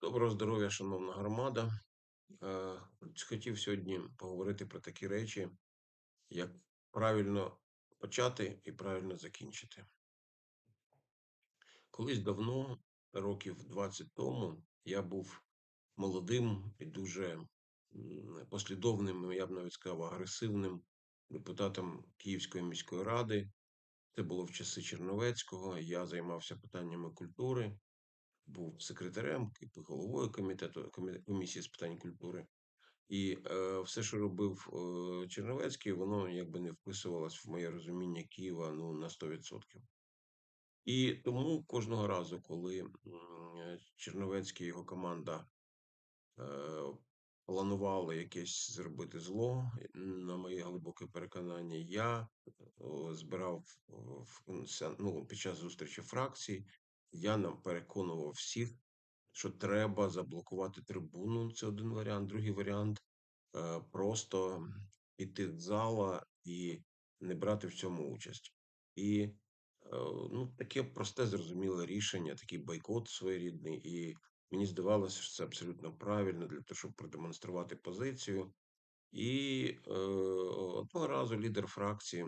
Доброго здоров'я, шановна громада. Е, Хотів сьогодні поговорити про такі речі, як правильно почати і правильно закінчити. Колись давно, років 20 тому, я був молодим і дуже послідовним, я б навіть сказав, агресивним депутатом Київської міської ради. Це було в часи Черновецького. Я займався питаннями культури, був секретарем, головою комітету комісії з питань культури. І е, все, що робив е, Черновецький, воно якби не вписувалось в моє розуміння Києва ну, на 100%. І тому кожного разу, коли е, Черновецький і його команда е, планували якесь зробити зло, на моє глибоке переконання, я о, збирав в ну, під час зустрічі фракцій, я нам переконував всіх, що треба заблокувати трибуну. Це один варіант. Другий варіант е, просто піти з зала і не брати в цьому участь. І е, ну, таке просте, зрозуміле рішення, такий бойкот своєрідний. І мені здавалося, що це абсолютно правильно для того, щоб продемонструвати позицію. І е, одного разу лідер фракції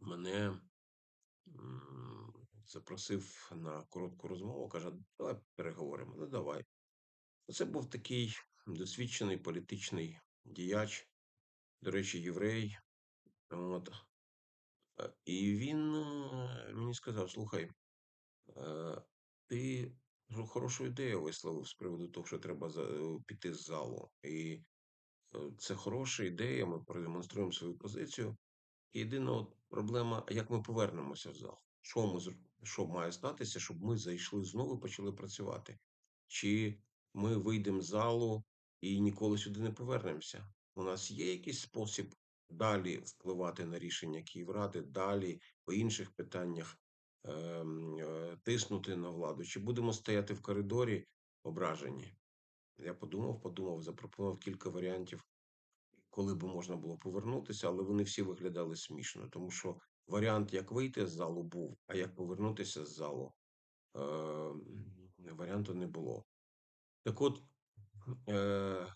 мене запросив на коротку розмову, каже: давай переговоримо. Ну, давай. Це був такий досвідчений політичний діяч, до речі, єврей. От. Е, І він е, мені сказав: слухай, е, ти ж хорошу ідею висловив з приводу того, що треба піти з залу. І це хороша ідея, ми продемонструємо свою позицію. Єдина от проблема, як ми повернемося в зал? Що ми що має статися, щоб ми зайшли знову і почали працювати? Чи ми вийдемо з залу і ніколи сюди не повернемося? У нас є якийсь спосіб далі впливати на рішення Київради, далі по інших питаннях ем, е, тиснути на владу? Чи будемо стояти в коридорі ображені? Я подумав, подумав, запропонував кілька варіантів коли би можна було повернутися, але вони всі виглядали смішно, тому що варіант, як вийти з залу, був, а як повернутися з залу, е, варіанту не було. Так от, е,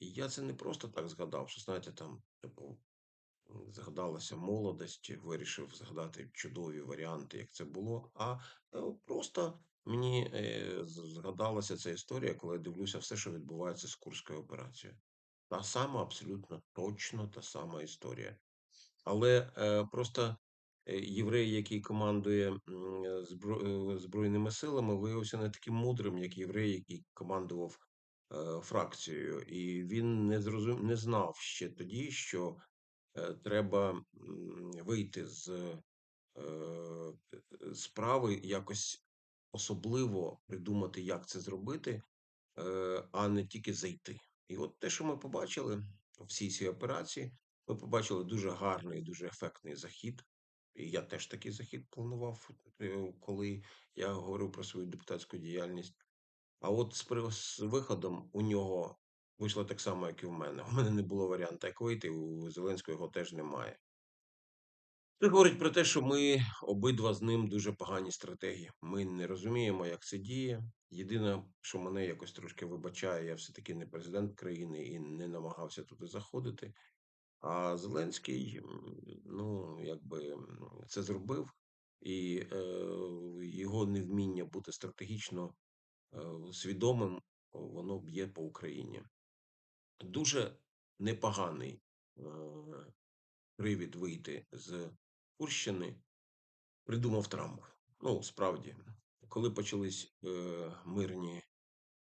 я це не просто так згадав, що знаєте, там, типу, згадалася молодость, вирішив згадати чудові варіанти, як це було. А е, просто мені е, згадалася ця історія, коли я дивлюся все, що відбувається з Курською операцією. Та сама, абсолютно точно та сама історія. Але е, просто єврей, який командує е, е, Збройними силами, виявився не таким мудрим, як єврей, який командував е, фракцією. І він не зрозум... не знав ще тоді, що е, треба вийти з е, справи, якось особливо придумати, як це зробити, е, а не тільки зайти. І от те, що ми побачили в всій цій операції, ми побачили дуже гарний, дуже ефектний захід. І я теж такий захід планував, е, коли я говорив про свою депутатську діяльність. А от з, виходом у нього вийшло так само, як і в мене. У мене не було варіанту, як вийти, у Зеленського його теж немає. Це говорить про те, що ми обидва з ним дуже погані стратегії. Ми не розуміємо, як це діє. Єдине, що мене якось трошки вибачає, я все-таки не президент країни і не намагався туди заходити. А Зеленський, ну, якби це зробив, і е, його невміння бути стратегічно е, свідомим, воно б'є по Україні. Дуже непоганий е, привід вийти з Курщини придумав Трамп. Ну, справді, коли почались е, мирні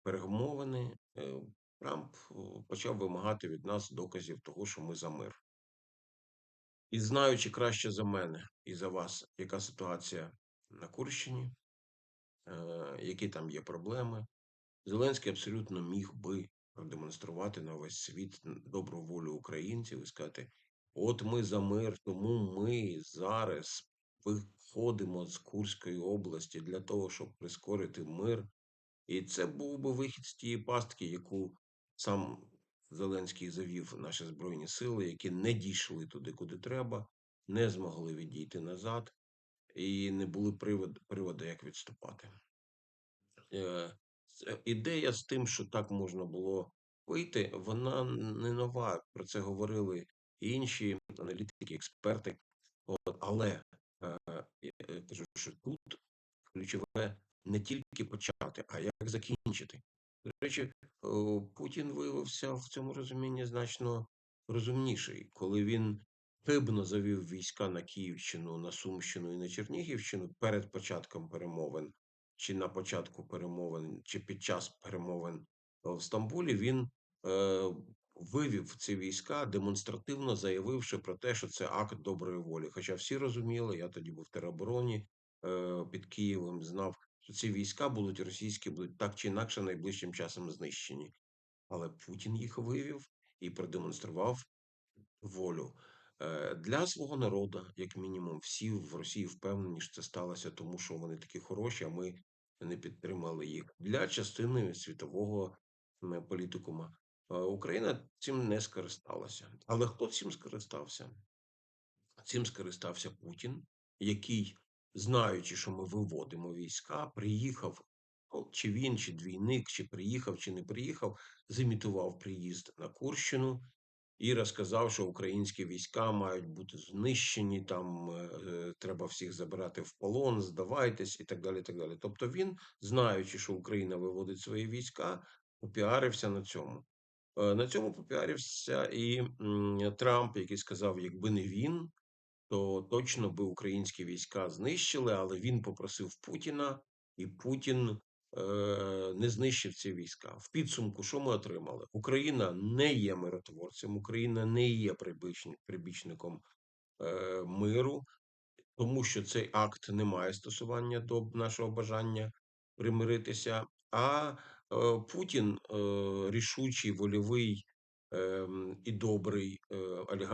перемовини, е, Трамп е, почав вимагати від нас доказів того, що ми за мир. І знаючи краще за мене і за вас, яка ситуація на Курщині, е, які там є проблеми, Зеленський абсолютно міг би продемонструвати на весь світ добру волю українців і сказати: от ми за мир, тому ми зараз виходимо з Курської області для того, щоб прискорити мир. І це був би вихід з тієї пастки, яку сам Зеленський завів наші збройні сили, які не дійшли туди, куди треба, не змогли відійти назад, і не були привод, приводу, як відступати. Е, ідея з тим, що так можна було вийти, вона не нова. Про це говорили інші аналітики, експерти. Але е, я е, кажу, що тут ключове не тільки почати, а як закінчити. До речі, Путін виявився в цьому розумінні значно розумніший, коли він хибно завів війська на Київщину, на Сумщину і на Чернігівщину перед початком перемовин, чи на початку перемовин, чи під час перемовин в Стамбулі, він е, вивів ці війська, демонстративно заявивши про те, що це акт доброї волі. Хоча всі розуміли, я тоді був в теробороні е, під Києвом, знав, що ці війська будуть російські, будуть так чи інакше найближчим часом знищені. Але Путін їх вивів і продемонстрував волю. Е, Для свого народу, як мінімум, всі в Росії впевнені, що це сталося, тому що вони такі хороші, а ми не підтримали їх. Для частини світового політикума Е, Україна цим не скористалася. Але хто цим скористався? Цим скористався Путін, який, знаючи, що ми виводимо війська, приїхав. Чи він, чи двійник, чи приїхав, чи не приїхав, зімітував приїзд на Курщину і розказав, що українські війська мають бути знищені, там е, е, треба всіх забирати в полон, здавайтесь і так далі. так далі. Тобто він, знаючи, що Україна виводить свої війська, попіарився на цьому. Е, На цьому попіарився і Трамп, який сказав, якби не він, то точно би українські війська знищили, але він попросив Путіна, і Путін е, не знищив ці війська. В підсумку, що ми отримали? Україна не є миротворцем, Україна не є прибічник- прибічником е, миру, тому що цей акт не має стосування до нашого бажання примиритися. А е, Путін е, рішучий, вольовий і добрий е,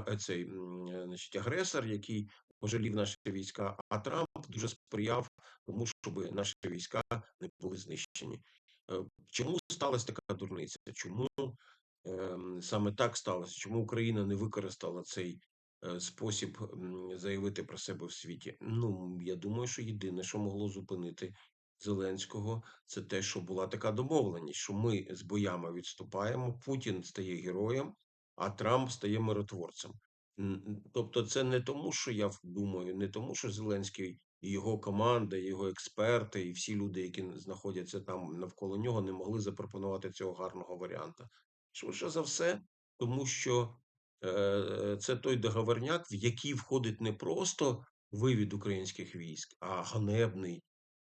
е, цей е, значить, агресор, який пожалів наші війська. А Трамп дуже сприяв тому, щоб наші війська не були знищені. Чому сталася така дурниця? Чому ем, саме так сталося? Чому Україна не використала цей спосіб заявити про себе в світі? Ну, я думаю, що єдине, що могло зупинити Зеленського, це те, що була така домовленість, що ми з боями відступаємо, Путін стає героєм, а Трамп стає миротворцем. Тобто, це не тому, що я думаю, не тому, що Зеленський і його команда, його експерти, і всі люди, які знаходяться там навколо нього, не могли запропонувати цього гарного варіанта. Швидше за все, тому що е, це той договорняк, в який входить не просто вивід українських військ, а ганебний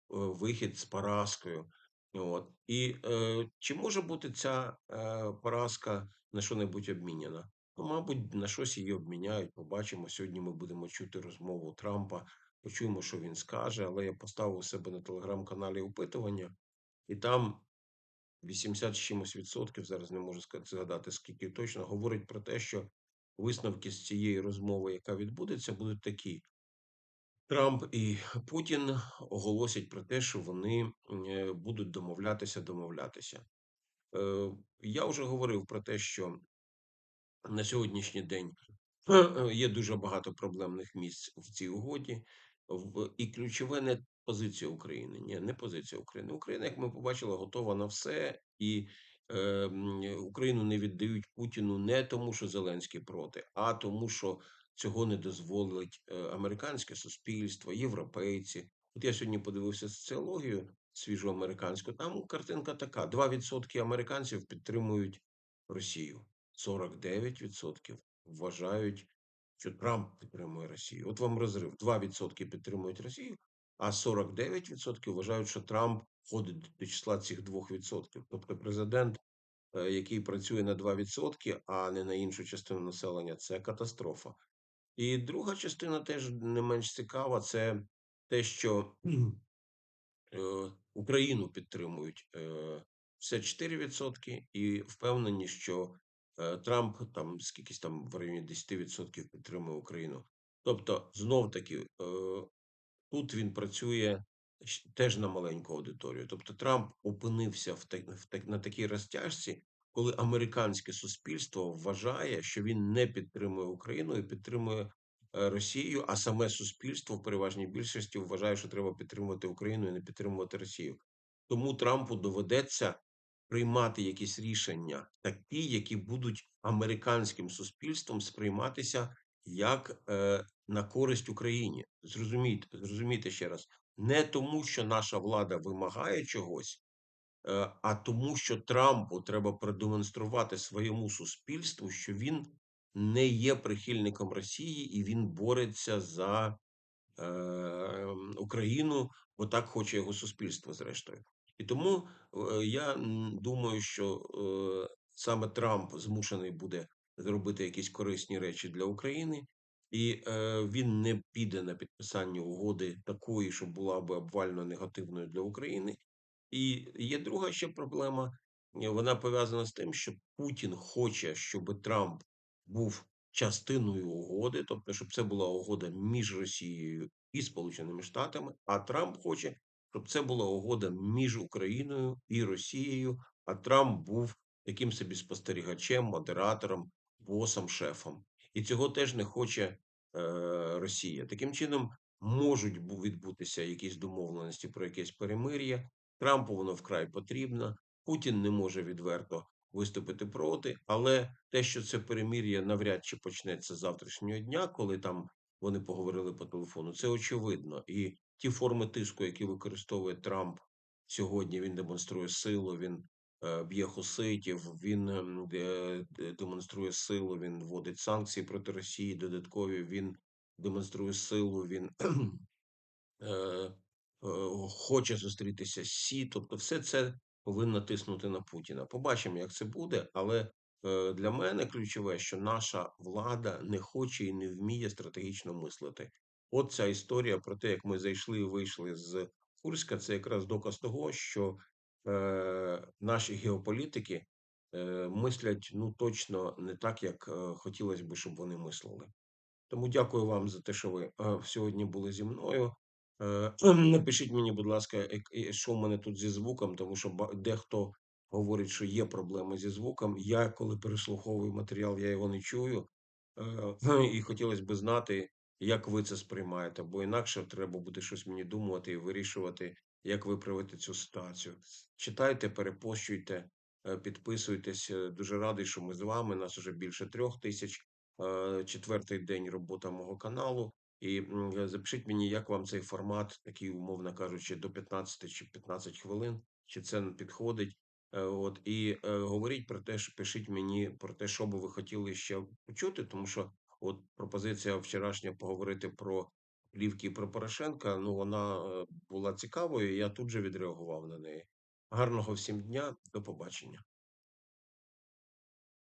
вихід з поразкою. От. І е, чи може бути ця е, поразка на що-небудь обміняна? Ну, мабуть, на щось її обміняють. Побачимо. Сьогодні ми будемо чути розмову Трампа, почуємо, що він скаже. Але я поставив у себе на телеграм-каналі опитування, і там 80 з чимось відсотків, зараз не можу згадати, скільки точно, говорить про те, що висновки з цієї розмови, яка відбудеться, будуть такі. Трамп і Путін оголосять про те, що вони е, будуть домовлятися, домовлятися. Е, Я вже говорив про те, що на сьогоднішній день е, є дуже багато проблемних місць в цій угоді. І ключове не позиція України. Ні, не позиція України. Україна, як ми побачили, готова на все, і Україну не віддають Путіну не тому, що Зеленський проти, а тому, що цього не дозволить е, американське суспільство, європейці. От я сьогодні подивився соціологію свіжу американську. Там картинка така: 2% американців підтримують Росію. 49% вважають, що Трамп підтримує Росію. От вам розрив: 2% підтримують Росію, а 49% вважають, що Трамп входить до числа цих 2%. Тобто президент, е, який працює на 2%, а не на іншу частину населення, це катастрофа. І друга частина теж не менш цікава, це те, що е, Україну підтримують е, все 4% і впевнені, що е, Трамп там скількись там в районі 10% підтримує Україну. Тобто, знов таки, е, тут він працює теж на маленьку аудиторію. Тобто, Трамп опинився в так, в на такій розтяжці, коли американське суспільство вважає, що він не підтримує Україну і підтримує е, Росію, а саме суспільство в переважній більшості вважає, що треба підтримувати Україну і не підтримувати Росію. Тому Трампу доведеться приймати якісь рішення, такі, які будуть американським суспільством сприйматися як е, на користь Україні. Зрозумійте, зрозумійте ще раз, не тому, що наша влада вимагає чогось, а тому, що Трампу треба продемонструвати своєму суспільству, що він не є прихильником Росії і він бореться за е, Україну, бо так хоче його суспільство, зрештою. І тому е, я думаю, що е, саме Трамп змушений буде зробити якісь корисні речі для України, і е, він не піде на підписання угоди такої, що була би обвально негативною для України. І є друга ще проблема. е, Вона пов'язана з тим, що Путін хоче, щоб Трамп був частиною угоди, тобто, щоб це була угода між Росією і Сполученими Штатами. А Трамп хоче, щоб це була угода між Україною і Росією. А Трамп був таким собі спостерігачем, модератором, босом, шефом. І цього теж не хоче е, Росія. Таким чином можуть відбутися якісь домовленості про якесь перемир'я. Трампу воно вкрай потрібно. Путін не може відверто виступити проти, але те, що це перемир'я навряд чи почнеться з завтрашнього дня, коли там вони поговорили по телефону, це очевидно. І ті форми тиску, які використовує Трамп сьогодні, він демонструє силу, він е, б'є хуситів, він ем, де- де- демонструє силу, він вводить санкції проти Росії, додаткові він демонструє силу, він е, хоче зустрітися з Сі. Тобто, все це повинно тиснути на Путіна. Побачимо, як це буде, але е, для мене ключове, що наша влада не хоче і не вміє стратегічно мислити. От ця історія про те, як ми зайшли і вийшли з Курська, це якраз доказ того, що е, наші геополітики е, мислять ну точно не так, як е, хотілося б, щоб вони мислили. Тому дякую вам за те, що ви е, сьогодні були зі мною. Е, Напишіть мені, будь ласка, що в мене тут зі звуком, тому що дехто говорить, що є проблеми зі звуком. Я, коли переслуховую матеріал, я його не чую. Е, І хотілося б знати, як ви це сприймаєте, бо інакше треба буде щось мені думати і вирішувати, як виправити цю ситуацію. Читайте, перепощуйте, е, підписуйтесь. Е, Дуже радий, що ми з вами. Нас уже більше трьох тисяч е, четвертий день робота мого каналу. І е, запишіть мені, як вам цей формат, такий, умовно кажучи, до 15 чи 15 хвилин, чи це підходить. Е, От і е, говоріть про те, що пишіть мені про те, що би ви хотіли ще почути, тому що от пропозиція вчорашня поговорити про плівки про Порошенка. Ну вона е, була цікавою. і Я тут же відреагував на неї. Гарного всім дня, до побачення.